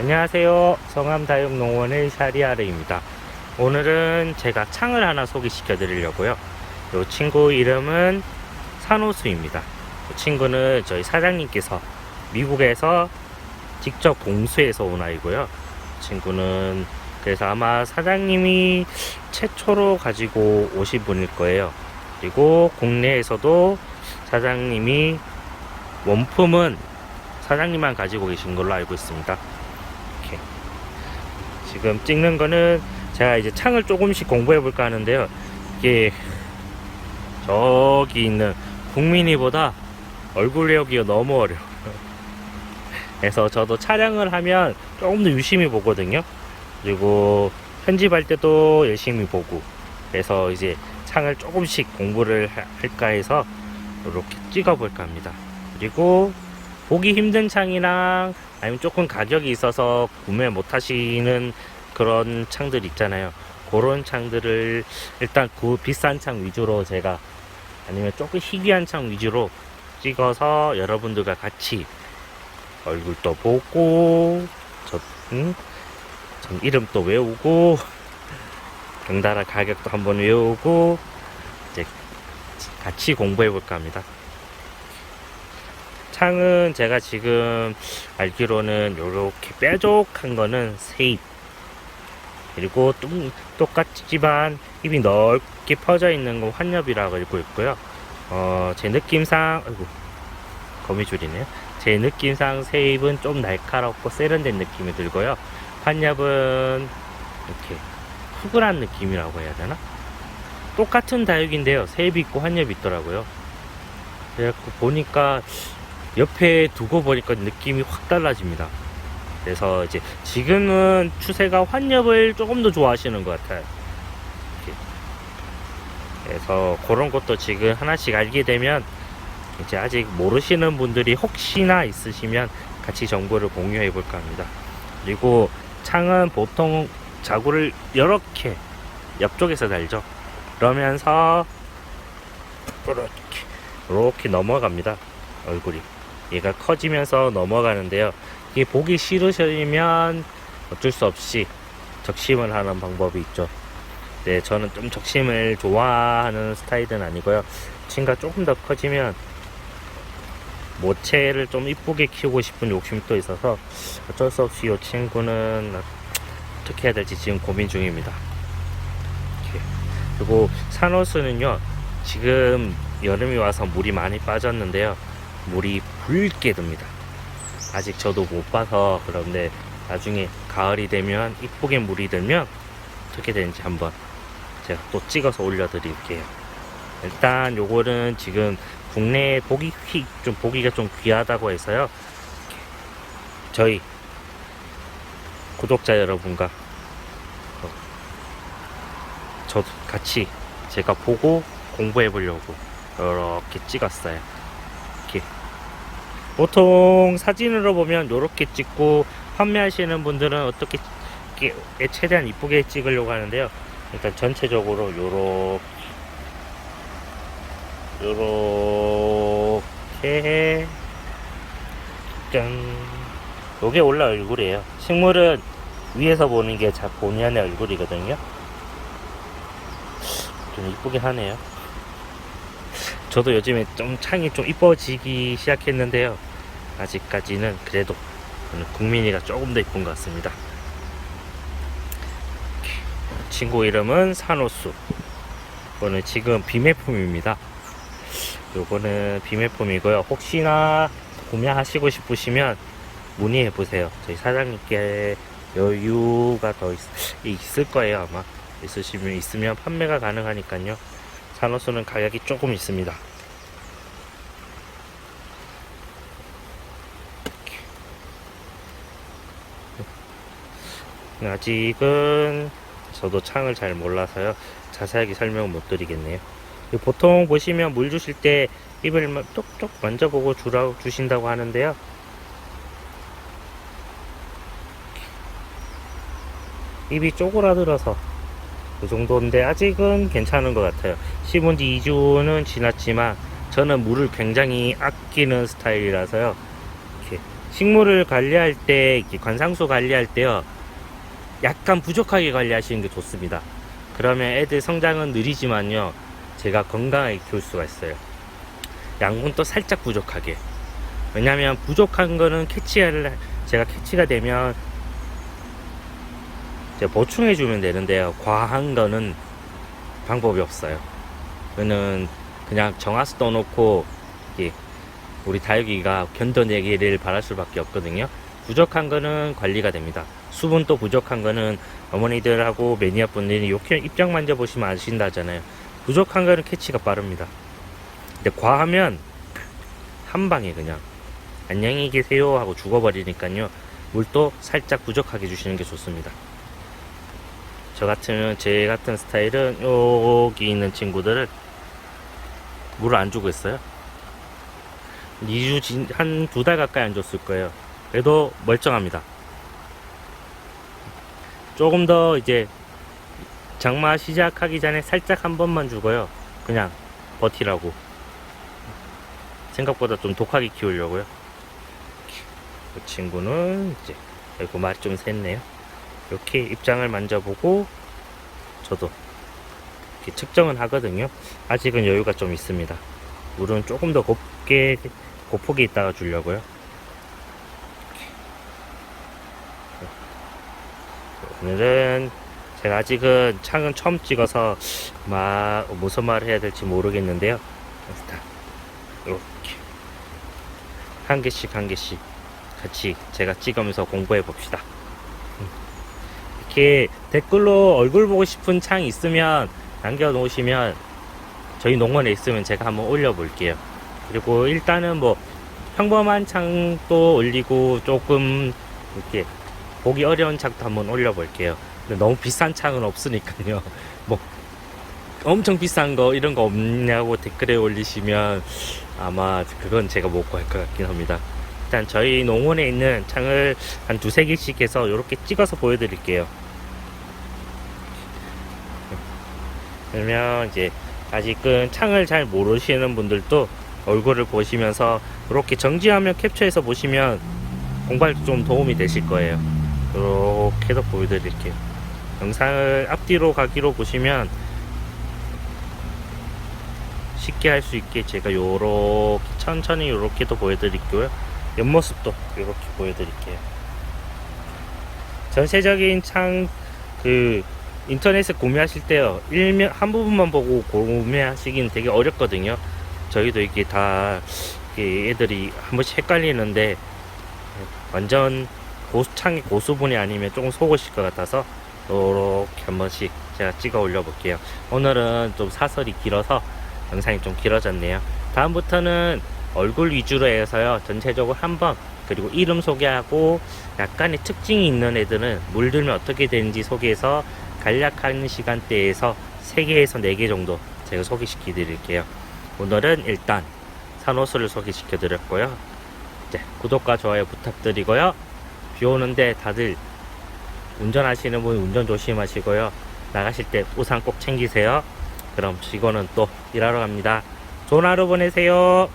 안녕하세요. 성암다육농원의 샤리아르입니다. 오늘은 제가 창을 하나 소개시켜 드리려고요. 이 친구 이름은 산호수입니다. 이 친구는 저희 사장님께서 미국에서 직접 공수해서 온 아이고요. 이 친구는 그래서 아마 사장님이 최초로 가지고 오신 분일 거예요. 그리고 국내에서도 사장님이 원품은 사장님만 가지고 계신 걸로 알고 있습니다. 지금 찍는 거는 제가 이제 창을 조금씩 공부해 볼까 하는데요. 이게 저기 있는 국민이보다 얼굴 외우기가 너무 어려워요. 그래서 저도 촬영을 하면 조금 더 유심히 보거든요. 그리고 편집할 때도 열심히 보고 그래서 이제 창을 조금씩 공부를 하- 할까 해서 이렇게 찍어 볼까 합니다. 그리고 보기 힘든 창이랑 아니면 조금 가격이 있어서 구매 못 하시는 그런 창들 있잖아요. 그런 창들을 일단 그 비싼 창 위주로 제가 아니면 조금 희귀한 창 위주로 찍어서 여러분들과 같이 얼굴도 보고 저, 음? 전 이름도 외우고 경달아 가격도 한번 외우고 이제 같이 공부해 볼까 합니다. 창은 제가 지금 알기로는 요렇게 뾰족한 거는 세입 그리고 뚱, 똑같지만 입이 넓게 퍼져 있는 건 환엽이라고 알고 있고요. 어, 제 느낌상 아이고 거미줄이네요. 제 느낌상 세입은 좀 날카롭고 세련된 느낌이 들고요. 환엽은 이렇게 푸근한 느낌이라고 해야 되나? 똑같은 다육인데요. 세입이 있고 환엽이 있더라고요. 그래갖고 보니까 옆에 두고 보니까 느낌이 확 달라집니다. 그래서 이제 지금은 추세가 환엽을 조금 더 좋아하시는 것 같아요. 그래서 그런 것도 지금 하나씩 알게 되면 이제 아직 모르시는 분들이 혹시나 있으시면 같이 정보를 공유해 볼까 합니다. 그리고 창은 보통 자구를 이렇게 옆쪽에서 달죠. 그러면서 이렇게 이렇게 넘어갑니다. 얼굴이. 얘가 커지면서 넘어가는데요. 이게 보기 싫으시면 어쩔 수 없이 적심을 하는 방법이 있죠. 네, 저는 좀 적심을 좋아하는 스타일은 아니고요. 친구가 조금 더 커지면 모체를 좀 이쁘게 키우고 싶은 욕심이 또 있어서 어쩔 수 없이 이 친구는 어떻게 해야 될지 지금 고민 중입니다. 그리고 산호수는요, 지금 여름이 와서 물이 많이 빠졌는데요. 물이 붉게 듭니다. 아직 저도 못 봐서 그런데 나중에 가을이 되면 이쁘게 물이 들면 어떻게 되는지 한번 제가 또 찍어서 올려드릴게요. 일단 요거는 지금 국내에 보기 휘, 좀 보기가 좀 귀하다고 해서요. 저희 구독자 여러분과 어, 저도 같이 제가 보고 공부해 보려고 이렇게 찍었어요. 보통 사진으로 보면 이렇게 찍고 판매하시는 분들은 어떻게 최대한 이쁘게 찍으려고 하는데요. 일단 전체적으로 요렇게 요렇게 짠 요게 원래 얼굴이에요. 식물은 위에서 보는 게자 본연의 얼굴이거든요. 좀 이쁘긴 하네요. 저도 요즘에 좀 창이 좀 이뻐지기 시작했는데요. 아직까지는 그래도 국민이가 조금 더 이쁜 것 같습니다. 친구 이름은 산호수. 이거는 지금 비매품입니다. 요거는 비매품이고요. 혹시나 구매하시고 싶으시면 문의해 보세요. 저희 사장님께 여유가 더 있, 있을 거예요 아마. 있으시면 있으면 판매가 가능하니까요. 산호수는 가격이 조금 있습니다. 아직은 저도 창을 잘 몰라서요. 자세하게 설명을 못 드리겠네요. 보통 보시면 물 주실 때 입을 막 뚝뚝 만져보고 주라, 주신다고 하는데요. 입이 쪼그라들어서 그 정도인데 아직은 괜찮은 것 같아요. 심은 지 2주는 지났지만 저는 물을 굉장히 아끼는 스타일이라서요. 이렇게 식물을 관리할 때 이렇게 관상수 관리할 때요. 약간 부족하게 관리하시는 게 좋습니다. 그러면 애들 성장은 느리지만요. 제가 건강하게 키울 수가 있어요. 양분도 살짝 부족하게. 왜냐면 부족한 거는 캐치를 제가 캐치가 되면 제가 보충해 주면 되는데요 과한 거는 방법이 없어요 그는 그냥 정화수 떠놓고 우리 다육이가 견뎌내기를 바랄 수밖에 없거든요. 부족한 거는 관리가 됩니다. 수분도 부족한 거는 어머니들하고 매니아 분들이 입장 만져보시면 아신다잖아요. 부족한 거는 캐치가 빠릅니다. 근데 과하면 한 방에 그냥 안녕히 계세요 하고 죽어버리니까요. 물도 살짝 부족하게 주시는 게 좋습니다. 저 같으면 제 같은 스타일은 여기 있는 친구들을 물을 안 주고 있어요. 2주 한 두 달 가까이 안 줬을 거예요. 그래도 멀쩡합니다. 조금 더 이제 장마 시작하기 전에 살짝 한 번만 주고요. 그냥 버티라고. 생각보다 좀 독하게 키우려고요. 이 친구는 이제 아이고 말이 좀 샜네요. 이렇게 입장을 만져보고 저도 이렇게 측정은 하거든요. 아직은 여유가 좀 있습니다. 물은 조금 더 곱게 고폭이 있다가 주려고요. 오늘은 제가 아직은 창은 처음 찍어서 마, 무슨 말을 해야 될지 모르겠는데요. 일단 이렇게 한 개씩 한 개씩 같이 제가 찍으면서 공부해 봅시다. 음. 이렇게 댓글로 얼굴 보고 싶은 창 있으면 남겨놓으시면 저희 농원에 있으면 제가 한번 올려볼게요. 그리고 일단은 뭐 평범한 창도 올리고 조금 이렇게 보기 어려운 창도 한번 올려볼게요. 근데 너무 비싼 창은 없으니까요. 뭐 엄청 비싼 거 이런 거 없냐고 댓글에 올리시면 아마 그건 제가 못 구할 것 같긴 합니다. 일단 저희 농원에 있는 창을 한 두세 개씩 해서 이렇게 찍어서 보여드릴게요. 그러면 이제 아직은 창을 잘 모르시는 분들도 얼굴을 보시면서 이렇게 정지화면 캡처해서 보시면 공부할 때 좀 도움이 되실 거예요. 이렇게도 보여드릴게요. 영상을 앞뒤로 가기로 보시면 쉽게 할 수 있게 제가 요렇게 천천히 요렇게도 보여드릴게요. 옆모습도 이렇게 보여드릴게요. 전체적인 창 그 인터넷에 구매하실 때요 일면 한 부분만 보고 구매하시긴 되게 어렵거든요. 저희도 이게 다 이게 애들이 한 번씩 헷갈리는데 완전 고수 창이 고수분이 아니면 조금 속으실 것 같아서 이렇게 한 번씩 제가 찍어 올려 볼게요. 오늘은 좀 사설이 길어서 영상이 좀 길어졌네요. 다음부터는 얼굴 위주로 해서요 전체적으로 한번 그리고 이름 소개하고 약간의 특징이 있는 애들은 물들면 어떻게 되는지 소개해서 간략한 시간대에서 3개에서 4개 정도 제가 소개시켜 드릴게요. 오늘은 일단 산호수를 소개시켜 드렸고요. 이제 구독과 좋아요 부탁드리고요. 비 오는데 다들 운전하시는 분 운전 조심하시고요. 나가실 때 우산 꼭 챙기세요. 그럼 직원은 또 일하러 갑니다. 좋은 하루 보내세요.